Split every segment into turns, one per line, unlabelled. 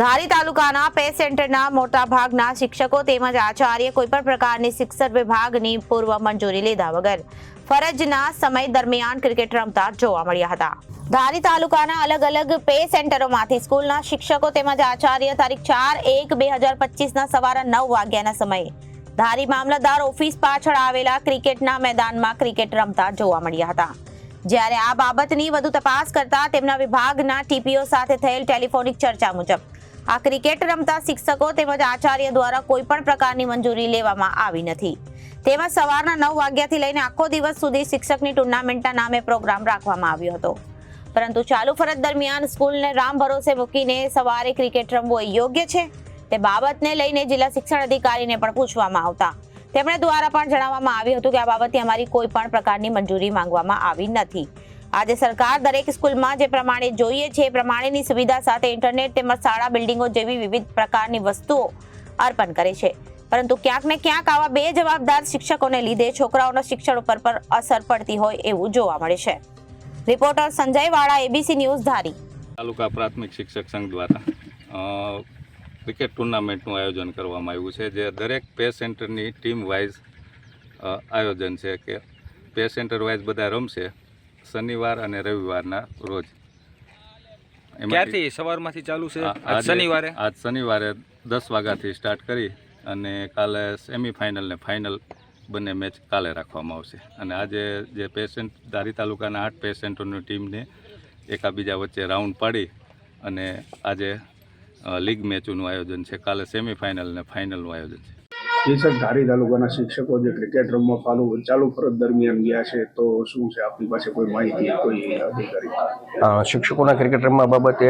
ધારી તાલુકાના પે સેન્ટરના મોટા ભાગના શિક્ષકો તેમજ આચાર્ય કોઈપણ પ્રકારની શિક્ષણ વિભાગની પૂર્વ મંજૂરી લીધા વગર ફરજના સમય દરમિયાન ક્રિકેટ રમતા જોવા મળ્યા હતા. ધારી તાલુકાના અલગ અલગ પે સેન્ટરોમાંથી સ્કૂલના શિક્ષકો તેમજ આચાર્ય તારીખ ચાર એક બે હજાર પચીસના સવારે નવ વાગ્યાના સમયે ધારી મામલતદાર ઓફિસ પાછળ આવેલા ક્રિકેટના મેદાનમાં ક્રિકેટ રમતા જોવા મળ્યા હતા. જ્યારે આ બાબતની વધુ તપાસ કરતા તેમના વિભાગના ટીપીઓ સાથે થયેલ ટેલિફોનિક ચર્ચા મુજબ આ ક્રિકેટ રમતા શિક્ષકો તેમજ આચાર્ય દ્વારા કોઈ પણ પ્રકારની મંજૂરી લેવામાં આવી નથી. તેમજ સવારના નવ વાગ્યાથી લઈને આખો દિવસ સુધી શિક્ષકની ટુર્નામેન્ટના નામે પ્રોગ્રામ રાખવામાં આવ્યો હતો. પરંતુ ચાલુ ફરજ દરમિયાન સ્કૂલને રામ ભરોસે મૂકીને સવારે ક્રિકેટ રમવો એ યોગ્ય છે? તે બાબતને લઈને જિલ્લા શિક્ષણ અધિકારીને પણ પૂછવામાં આવતા. તેમણે દ્વારા પણ જણાવવામાં આવ્યું હતું કે આ બાબતે અમારી કોઈ પણ પ્રકારની મંજૂરી માંગવામાં આવી નથી. આજે સરકાર દરેક સ્કૂલમાં જે પ્રમાણે જોઈએ છે, એ પ્રમાણેની સુવિધા સાથે ઇન્ટરનેટ તેમજ શાળા બિલ્ડિંગો જેવી વિવિધ પ્રકારની વસ્તુઓ અર્પણ કરે છે. પરંતુ ક્યાંક ને ક્યાંક આવા બે જવાબદાર શિક્ષકોને લીધે છોકરાઓના શિક્ષણ ઉપર પર અસર પડતી હોય એવું જોવા મળે છે. રિપોર્ટર સંજય વાળા એબીસી ન્યૂઝ ધારી.
તાલુકા પ્રાથમિક શિક્ષક સંઘ દ્વારા ક્રિકેટ ટુર્નામેન્ટનું આયોજન કરવામાં આવ્યું છે, જે દરેક પે સેન્ટરની ટીમ વાઇઝ આયોજન છે કે પે સેન્ટર વાઇઝ બધા રમશે શનિવાર અને રવિવારના રોજ.
ક્યાંથી? સવારમાંથી ચાલુ છે? આજ શનિવારે?
આજ શનિવારે દસ વાગ્યાથી સ્ટાર્ટ કરી અને કાલે સેમિફાઇનલ ને ફાઇનલ બંને મેચ કાલે રાખવામાં આવશે. અને આજે જે પેશન્ટ ધારી તાલુકાના આઠ પેશન્ટોની ટીમને એકાબીજા વચ્ચે રાઉન્ડ પાડી અને આજે લીગ મેચોનું આયોજન છે. કાલે સેમિફાઇનલ ને ફાઇનલનું આયોજન છે.
શીર્ષક ધારી તાલુકાના શિક્ષકો જે ક્રિકેટ રમવા ચાલુ ચાલુ ફરજ દરમિયાન ગયા છે, તો શું છે? આપની પાસે કોઈ માહિતી, કોઈ અધિકારી?
શિક્ષકોના ક્રિકેટ રમવા બાબતે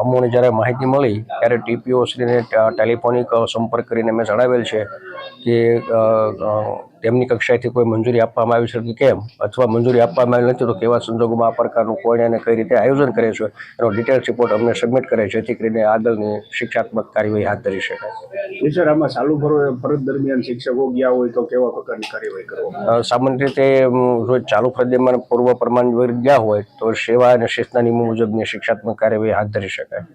અમોને જ્યારે માહિતી મળી, ત્યારે ટીપીઓ શ્રીને ટેલિફોનિક સંપર્ક કરીને મેં જણાવેલ છે કે તેમની કક્ષાએથી કોઈ મંજૂરી આપવામાં આવી છે કે કેમ? અથવા મંજૂરી આપવામાં આવી નથી તો કેવા સંજોગોમાં આ પ્રકારનું કોઈને અને કઈ રીતે આયોજન કરે છે? એનો ડિટેલ્સ રિપોર્ટ અમને સબમિટ કરે છે જેથી કરીને આગળની શિક્ષાત્મક કાર્યવાહી હાથ ધરી શકાય.
સર આમાં ચાલુ ફર- ફરજ દરમિયાન શિક્ષકો ગયા હોય તો કેવા પ્રકારની કાર્યવાહી
કરવા સામાન્ય રીતે રોજ ચાલુ દરમિયાન પૂર્વ પ્રમાણ ગયા હોય તો સેવા અને શિસ્તના નિયમો મુજબની શિક્ષાત્મક કાર્યવાહી હાથ ધરી શકાય.